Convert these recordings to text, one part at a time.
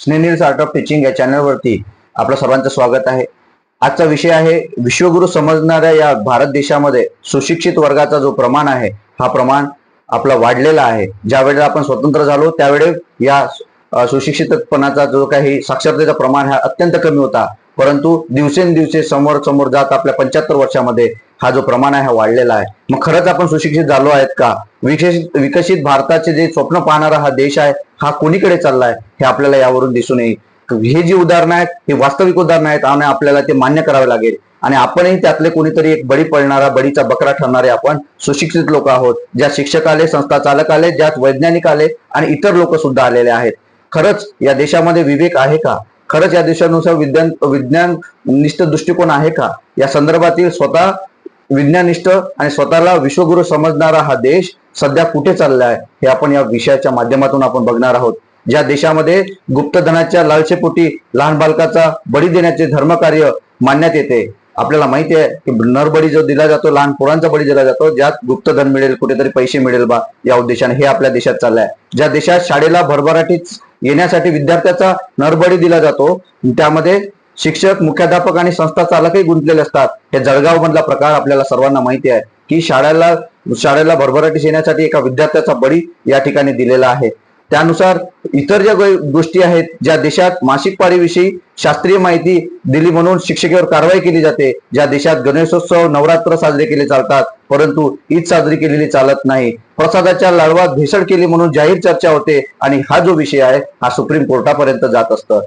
स्नेनील art of teaching या चॅनलवरती आपलं सर्वांचं स्वागत आहे. आजचा विषय आहे विश्वगुरु समजणाऱ्या या भारत देशामध्ये सुशिक्षित वर्गाचा जो प्रमाण आहे हा प्रमाण आपला वाढलेला आहे. ज्या वेळेला आपण स्वतंत्र झालो त्यावेळेस या सुशिक्षितपणाचा जो काही साक्षरतेचा प्रमाण हा अत्यंत कमी होता. परंतु दिवसेंदिवसे समोर समोर जात आपल्या पंच्याहत्तर वर्षामध्ये हा जो प्रमाण आहे हा वाढलेला आहे. मग खरंच आपण सुशिक्षित झालो आहेत का? विकसित विकसित भारताचे जे स्वप्न पाहणारा हा देश आहे हा कोणीकडे चाललाय हे आपल्याला यावरून दिसून येईल. हे जी उदाहरणं आहेत हे वास्तविक उदाहरणं आहेत आणि आपल्याला ते मान्य करावे लागेल. आणि आपणही त्यातले कोणीतरी एक बळी पडणारा बळीचा बकरा ठरणारे आपण सुशिक्षित लोक आहोत ज्या शिक्षक आले संस्था चालक आले ज्यात वैज्ञानिक आले आणि इतर लोक सुद्धा आलेले आहेत. खरंच या देशामध्ये विवेक आहे का? खरंच या देशानुसार विज्ञान विज्ञान निष्ठ दृष्टिकोन आहे का? या संदर्भातील स्वतः विज्ञानिष्ठ आणि स्वतःला विश्वगुरु समजणारा हा देश सध्या कुठे चालला आहे हे आपण या विषयाच्या माध्यमातून आपण बघणार आहोत. ज्या देशामध्ये गुप्तधनाच्या लालसेपोटी लहान बालकाचा बळी देण्याचे धर्मकार्य मानण्यात येते आपल्याला माहिती आहे की नरबळी जो दिला जातो लहान पोरांचा बळी दिला जातो ज्यात गुप्तधन मिळेल कुठेतरी पैसे मिळेल बा या उद्देशाने हे आपल्या देशात चाललंय. ज्या देशात शाळेला भरभराटीच येण्यासाठी विद्यार्थ्याचा नरबळी दिला जातो त्यामध्ये शिक्षक मुख्याध्यापक आणि संस्था चालकही गुंतलेले असतात. हे जळगाव मधला प्रकार आपल्याला सर्वांना माहिती आहे की शाळेला शाळेला भरभराटीस येण्यासाठी एका विद्यार्थ्याचा बळी या ठिकाणी दिलेला आहे. त्यानुसार इतर ज्या गोष्टी आहेत ज्या देशात मासिक पाळीविषयी शास्त्रीय माहिती दिली म्हणून शिक्षकेवर कारवाई केली जाते ज्या देशात गणेशोत्सव नवरात्र साजरे केले चालतात परंतु ईद साजरी केलेली चालत नाही. प्रसादाच्या लाडवात भेसळ केली म्हणून जाहीर चर्चा होते आणि हा जो विषय आहे हा सुप्रीम कोर्टापर्यंत जात असतं.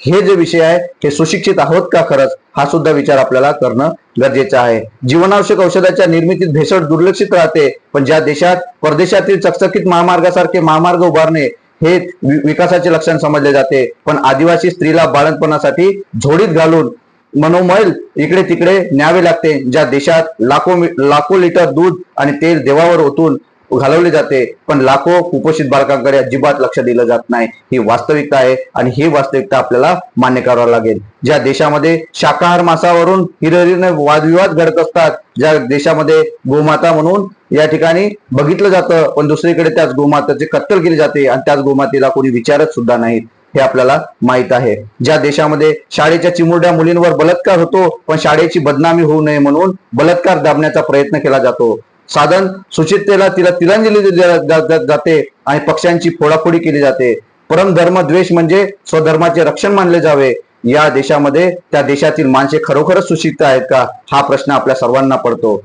हे जे विषय आहे हे सुशिक्षित आहोत का खरंच? हा सुद्धा विचार आपल्याला करणं गरजेचं आहे. जीवनावश्यक औषधाच्या निर्मितीत भेसळ दुर्लक्षित राहते पण ज्या देशात परदेशातील चकचकीत महामार्गासारखे महामार्ग उभारणे हे विकासाचे लक्षण समजले जाते. पण आदिवासी स्त्रीला बाळणपणासाठी झोडीत घालून मनोमैल इकडे तिकडे न्यावे लागते. ज्या देशात लाखो लाखो लिटर दूध आणि तेल देवावर ओतून घालवले जाते. पण लाखो कुपोषित बालकांकडे अजिबात लक्ष दिलं जात नाही. ही वास्तविकता आहे आणि ही वास्तविकता आपल्याला मान्य करावं लागेल. ज्या देशामध्ये शाकाहार मासावरून हिरहिरीने वादविवाद घडत असतात ज्या देशामध्ये गोमाता म्हणून या ठिकाणी बघितलं जातं पण दुसरीकडे त्याच गोमाताची कत्तल केली जाते आणि त्याच गोमातेला कोणी विचारत सुद्धा नाहीत. हे आपल्याला माहीत आहे. ज्या देशामध्ये शाळेच्या चिमुरड्या मुलींवर बलात्कार होतो पण शाळेची बदनामी होऊ नये म्हणून बलात्कार दाबण्याचा प्रयत्न केला जातो. साधन सुचितेला तिला तिलांजली दिली जाते आणि पक्षांची फोडाफोडी केली जाते. परम धर्म द्वेष म्हणजे स्वधर्माचे रक्षण मानले जावे. या देशामध्ये त्या देशातील माणसे खरोखरच सुशिक्षित आहेत का? हा प्रश्न आपल्या सर्वांना पडतो.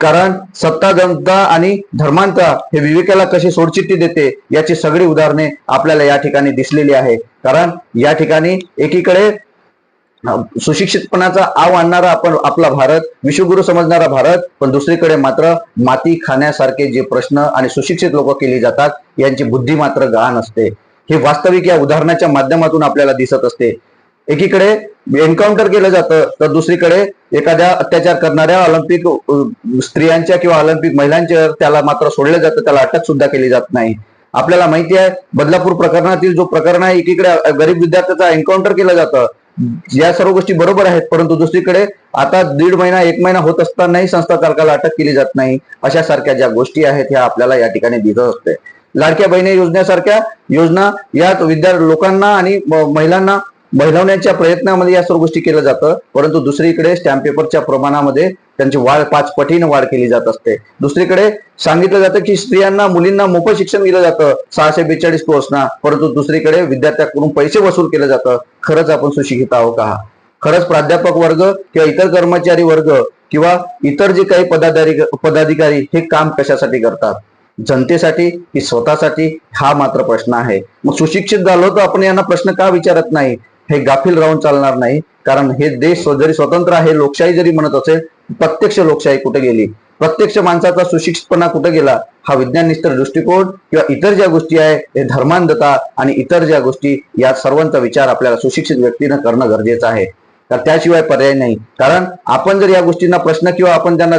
कारण सत्ता जनता आणि धर्मांता हे विवेकाला कशी सोडचिठ्ठी देते याची सगळी उदाहरणे आपल्याला या ठिकाणी दिसलेली आहे. कारण या ठिकाणी एकीकडे सुशिक्षितपणाचा आव आणणारा आपण आपला भारत विश्वगुरु समजणारा भारत पण दुसरीकडे मात्र माती खाण्यासारखे जे प्रश्न आणि सुशिक्षित लोक केली जातात यांची बुद्धी मात्र गहाण असते. हे वास्तविक या उदाहरणाच्या माध्यमातून आपल्याला दिसत असते. एकीकडे एन्काउंटर केलं जातं तर दुसरीकडे एखाद्या अत्याचार करणाऱ्या ऑलिम्पिक स्त्रियांच्या किंवा ऑलिम्पिक महिलांच्या त्याला मात्र सोडलं जातं त्याला अटक सुद्धा केली जात नाही. आपल्याला माहिती आहे बदलापूर प्रकरणातील जो प्रकरण आहे एकीकडे गरीब विद्यार्थ्याचा एन्काउंटर केलं जातं. या सर्व गोष्टी बरोबर आहेत परंतु दुसरीकडे आता दीड महिना एक महिना होत असतानाही संस्था चालकाला अटक केली जात नाही अशा सारख्या ज्या गोष्टी आहेत ह्या आपल्याला या ठिकाणी दिसत असते. लाडक्या बहिणी योजनेसारख्या योजना यात विद्यार्थी लोकांना आणि महिलांना बहिलवण्याच्या प्रयत्नामध्ये या सर्व गोष्टी केल्या जातं परंतु दुसरीकडे स्टॅम्प पेपरच्या प्रमाणामध्ये त्यांची वाढ पाच पटीने वाढ केली जात असते. दुसरीकडे सांगितलं जातं की स्त्रियांना मुलींना मोफत शिक्षण दिलं जातं. सहाशे बेचाळीस कोर्सना परंतु दुसरीकडे विद्यार्थ्याकडून पैसे वसूल केलं जातं. खरंच आपण सुशिक्षित आहोत का? खरंच प्राध्यापक वर्ग किंवा इतर कर्मचारी वर्ग किंवा इतर जे काही पदाधिकारी पदाधिकारी हे काम कशासाठी करतात? जनतेसाठी की स्वतःसाठी? हा मात्र प्रश्न आहे. मग सुशिक्षित झालो तर आपण यांना प्रश्न का विचारत नाही? हे गाफील राहून चालणार नाही. कारण हे देश जरी स्वतंत्र आहे लोकशाही जरी म्हणत असेल प्रत्यक्ष लोकशाही कुठे गेली? प्रत्यक्ष माणसाचा सुशिक्षितपणा कुठे गेला? हा विज्ञाननिष्ठ दृष्टिकोन किंवा इतर ज्या गोष्टी आहे हे धर्मांधता आणि इतर ज्या गोष्टी या सर्वांचा विचार आपल्याला सुशिक्षित व्यक्तीनं करणं गरजेचं आहे. तर त्याशिवाय पर्याय नाही. कारण आपण जर या गोष्टींना प्रश्न किंवा आपण त्यांना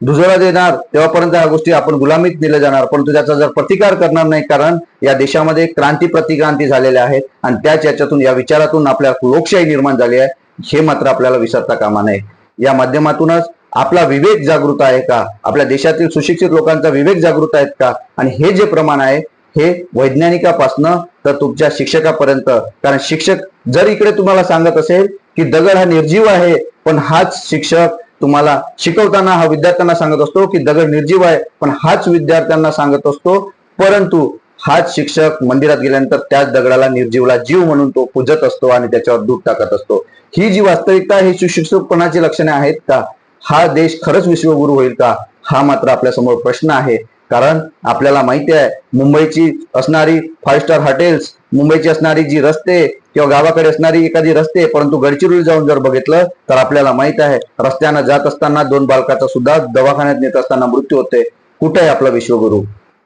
दुजोरा देणार तेव्हापर्यंत ह्या गोष्टी आपण गुलामीत दिल्या जाणार. परंतु त्याचा जर प्रतिकार करणार नाही कारण या देशामध्ये क्रांती प्रतिक्रांती झालेल्या आहेत आणि त्याच याच्यातून या विचारातून आपल्या लोकशाही निर्माण झाली आहे. हे मात्र आपल्याला विसरता कामा नये. या माध्यमातूनच आपला विवेक जागृत आहे का? आपल्या देशातील सुशिक्षित लोकांचा विवेक जागृत आहेत का? आणि हे जे प्रमाण आहे हे वैज्ञानिकापासनं तर तुमच्या शिक्षकापर्यंत. कारण शिक्षक जर इकडे तुम्हाला सांगत असेल की दगड हा निर्जीव आहे पण हाच शिक्षक तुम्हाला शिकवताना हा विद्यार्थ्यांना सांगत असतो की दगड निर्जीव आहे पण हाच विद्यार्थ्यांना सांगत असतो. परंतु हाच शिक्षक मंदिरात गेल्यानंतर त्याच दगडाला निर्जीवला जीव म्हणून तो पूजत असतो आणि त्याच्यावर दूध टाकत असतो. ही जी वास्तविकता ही सुशिक्षितपणाची लक्षणे आहेत का? हा देश खरंच विश्वगुरु होईल का? हा मात्र आपल्यासमोर प्रश्न आहे. कारण आपल्याला माहिती आहे मुंबईची असणारी फाईव्ह स्टार हॉटेल्स मुंबईची असणारी जी रस्ते किंवा गावाकडे असणारी एखादी रस्ते परंतु गडचिरोली जाऊन जर बघितलं तर आपल्याला माहीत आहे रस्त्यानं जात असताना दोन बालकाचा सुद्धा दवाखान्यात नेत असताना मृत्यू होते. कुठे आहे आपला विश्वगुरु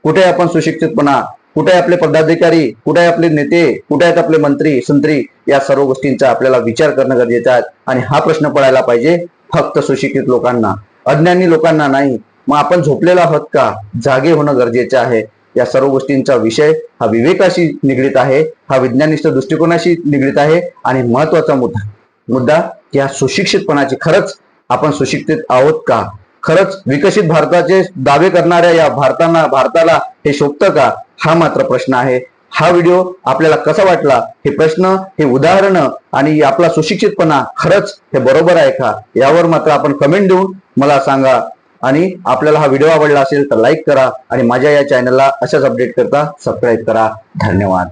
कुठे आहे आपण सुशिक्षितपणा कुठे आपले पदाधिकारी कुठे आहे आपले नेते कुठे आहेत आपले मंत्री संत्री या सर्व गोष्टींचा आपल्याला विचार करणं गरजेचं आहे. आणि हा प्रश्न पडायला पाहिजे फक्त सुशिक्षित लोकांना. अज्ञानी लोकांना नाही मग आपण झोपलेलो आहोत का? जागे होणं गरजेचे आहे. या सर्व गोष्टींचा विषय हा विवेकाशी निगडीत आहे. हा विज्ञानिष्ठ दृष्टिकोनाशी निगडीत आहे. आणि महत्त्वाचा मुद्दा मुद्दा की हा सुशिक्षितपणाची खरंच आपण सुशिक्षित आहोत का? खरंच विकसित भारताचे दावे करणाऱ्या या भारताना भारताला हे शोभतं का? हा मात्र प्रश्न आहे. हा व्हिडिओ आपल्याला कसा वाटला? हे प्रश्न हे उदाहरण आणि आपला सुशिक्षितपणा खरंच हे बरोबर आहे का? यावर मात्र आपण कमेंट देऊन मला सांगा. आणि आपल्याला हा व्हिडिओ आवडला असेल तर लाईक करा आणि माझ्या या चॅनलला अशाच अपडेट करता सबस्क्राईब करा. धन्यवाद.